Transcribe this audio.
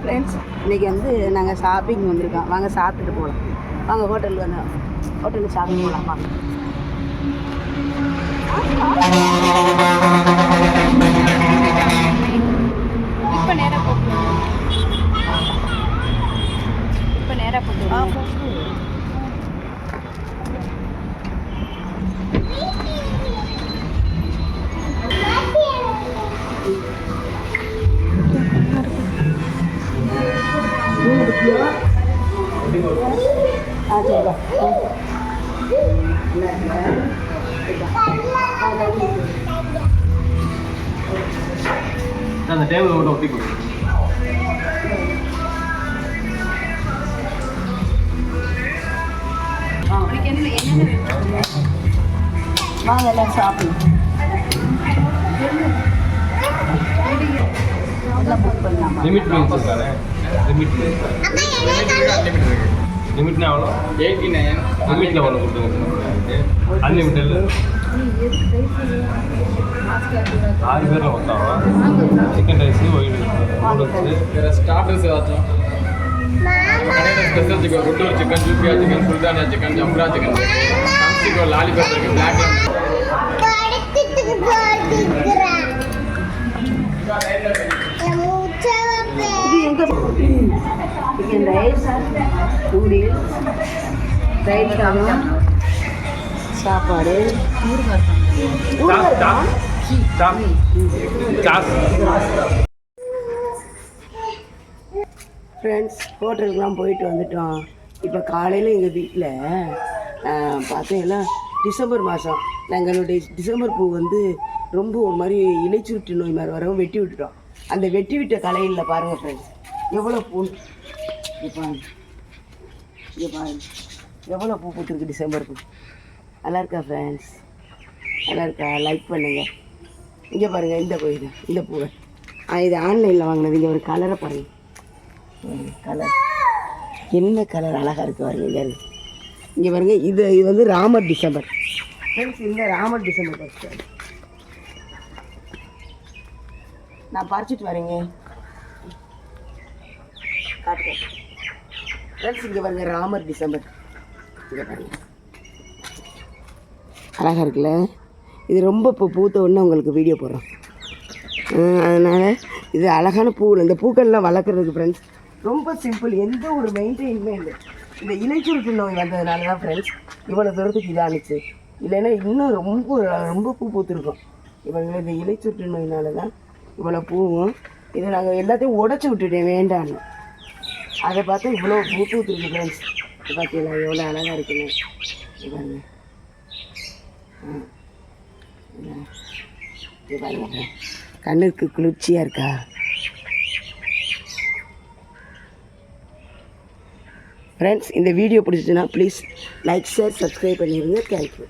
Friends இன்றைக்கி வந்து நாங்கள் ஷாப்பிங் வந்திருக்கோம். வாங்க சாப்பிட்டுட்டு போகலாம் வாங்க ஹோட்டலுக்கு வந்து ஹோட்டலில் ஷாப்பிங் போகலாம் வாங்க அந்த டேபிள் மட்டும் ஒட்டி கொடு உனக்கு என்ன என்ன வாங்க எல்லாம் ஷாப்பிங் எல்லாம் புக் பண்ணலாமா லிமிட் மீன்ஸ் இருக்கானே லிமிட் லிமிட்னா எவ்வளோ? எயிட்டி நைன் லிமிட்டில் ஒன்று கொடுத்துருங்க. அன்லிமிட்டட் ஆறு பேரில் மொத்தம்? Chicken rice white noodles starters ஏதாச்சும் கடையில் ஸ்பெஷல் சிக்கன் குண்டூர் சிக்கன் ஜூப்பியா சிக்கன் சுல்தானா சிக்கன் ஜம்ப்ரா சிக்கன் சிக்கன் லாலிபாப் இருக்கு பிளாக் சிக்கன் ரைஸ் தயிர் சாதம் சாப்பாடு ஃப்ரெண்ட்ஸ் ஹோட்டலுக்குலாம் போயிட்டு வந்துட்டோம். இப்போ காலையில் எங்கள் வீட்டில் பார்த்தீங்கன்னா டிசம்பர் மாதம் எங்களுடைய டிசம்பர் பூ வந்து ரொம்ப ஒரு மாதிரி இலைச்சுருட்டு நோய் மாதிரி வரவும் வெட்டி விட்டுட்டோம். அந்த வெட்டி விட்ட கலையில் பாருங்கள் ஃப்ரெண்ட்ஸ் எவ்வளோ பூ இங்கே பாருங்க. இங்கே எவ்வளோ பூ பூத்துருக்கு டிசம்பர் பூ நல்லா இருக்கா ஃப்ரெண்ட்ஸ் நல்லா இருக்கா? லைக் பண்ணுங்கள் இங்கே பாருங்கள் இந்த கோயில் இந்த பூவை. ஆ இது ஆன்லைனில் வாங்கினது. இங்கே ஒரு கலரை பாருங்கள் கலர் என்ன கலர் அழகாக இருக்குது பாருங்க இங்கே இருக்கு. இங்கே பாருங்கள் இது இது வந்து ராமர் டிசம்பர். ஃப்ரெண்ட்ஸ் இந்த ராமர் டிசம்பர் நான் பறிச்சிட்டு வரேங்க. காட்டுங்க. ஃப்ரெண்ட்ஸ் இங்கே பாருங்க ராமர் டிசம்பர். இங்கே பாருங்க. அழகாக இருக்குல்ல? இது ரொம்ப இப்போ பூத்த உடனே உங்களுக்கு வீடியோ போடுறோம். அதனால் இது அழகான பூவில் இந்த பூக்கள்லாம் வளர்க்குறதுக்கு ஃப்ரெண்ட்ஸ் ரொம்ப சிம்பிள் எந்த ஒரு மெயின்டைனுமே இல்லை. இந்த இலைச்சுருட்டு நோய் வந்ததுனால தான் ஃப்ரெண்ட்ஸ் இவ்வளோ தூரத்துக்கு இதானுச்சு இல்லைன்னா இன்னும் ரொம்ப ரொம்ப பூ பூத்துருக்கோம். இவங்க இந்த இலைச்சுருட்டு நோயினால தான் இவ்வளோ பூவும் இதை நாங்கள் எல்லாத்தையும் உடச்சி விட்டுட்டேன் வேண்டான்னு. அதை பார்த்தா இவ்வளோ ப்ளூடூத் பூத்துருக்கு ஃப்ரெண்ட்ஸ் பார்த்தீங்களா? எவ்வளோ அழகாக இருக்குன்னு. இது பாருங்க. இது. பாருங்க. கண்ணுக்கு குளிர்ச்சியாக இருக்கா? ஃப்ரெண்ட்ஸ் இந்த வீடியோ பிடிச்சிச்சுன்னா ப்ளீஸ் லைக் ஷேர் சப்ஸ்கிரைப் பண்ணிடுங்க தேங்க்யூ